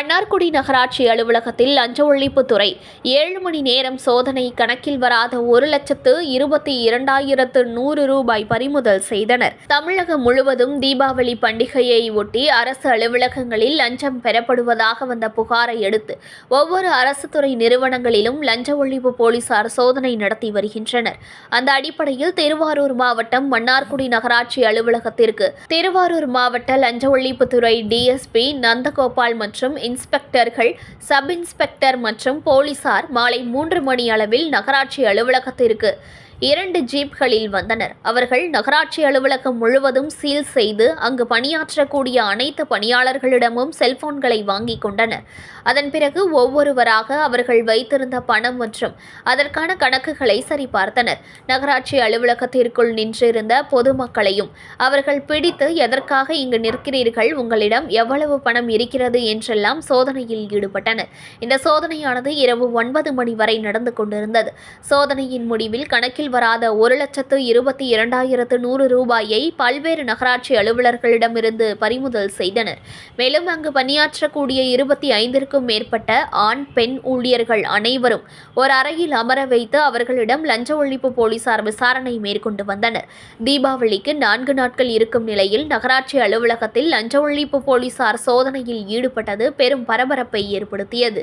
மன்னார்குடி நகராட்சி அலுவலகத்தில் லஞ்ச ஒழிப்புத்துறை ஏழு மணி நேரம் சோதனை கணக்கில் வராத ஒரு லட்சத்து இருபத்தி இரண்டாயிரத்து நூறு ரூபாய் பறிமுதல் செய்தனர். தமிழகம் முழுவதும் தீபாவளி பண்டிகையை ஒட்டி அரசு அலுவலகங்களில் லஞ்சம் பெறப்படுவதாக வந்த புகாரை அடுத்து ஒவ்வொரு அரசு துறை நிறுவனங்களிலும் லஞ்ச ஒழிப்பு போலீசார் சோதனை நடத்தி வருகின்றனர். அந்த அடிப்படையில் திருவாரூர் மாவட்டம் மன்னார்குடி நகராட்சி அலுவலகத்திற்கு திருவாரூர் மாவட்ட லஞ்ச ஒழிப்புத்துறை டிஎஸ்பி நந்தகோபால் மற்றும் இன்ஸ்பெக்டர்கள் சப் இன்ஸ்பெக்டர் மற்றும் போலீசார் மாலை மூன்று மணி அளவில் நகராட்சி அலுவலகத்திற்கு இரண்டு ஜீப்களில் வந்தனர். அவர்கள் நகராட்சி அலுவலகம் முழுவதும் சீல் செய்து அங்கு பணியாற்றக்கூடிய அனைத்து பணியாளர்களிடமும் செல்போன்களை வாங்கிக் கொண்டனர். அதன் பிறகு ஒவ்வொருவராக அவர்கள் வைத்திருந்த பணம் மற்றும் அதற்கான கணக்குகளை சரிபார்த்தனர். நகராட்சி அலுவலகத்திற்குள் நின்றிருந்த பொதுமக்களையும் அவர்கள் பிடித்து எதற்காக இங்கு நிற்கிறீர்கள்? உங்களிடம் எவ்வளவு பணம் இருக்கிறது? என்றெல்லாம் சோதனையில் ஈடுபட்டனர். இந்த சோதனையானது இரவு ஒன்பது மணி வரை நடந்து கொண்டிருந்தது. சோதனையின் முடிவில் கணக்கில் வராத ஒரு லட்சத்து இருபத்தி இரண்டாயிரத்து நூறு ரூபாயை பல்வேறு நகராட்சி அலுவலர்களிடமிருந்து பறிமுதல் செய்தனர். மேலும் அங்கு பணியாற்றக்கூடிய இருபத்தி ஐந்திற்கும் மேற்பட்ட ஆண் பெண் ஊழியர்கள் அனைவரும் ஒரு அறையில் அமர வைத்து அவர்களிடம் லஞ்ச ஒழிப்பு போலீசார் விசாரணை மேற்கொண்டு வந்தனர். தீபாவளிக்கு நான்கு நாட்கள் இருக்கும் நிலையில் நகராட்சி அலுவலகத்தில் லஞ்ச ஒழிப்பு போலீசார் சோதனையில் ஈடுபட்டது பெரும் பரபரப்பை ஏற்படுத்தியது.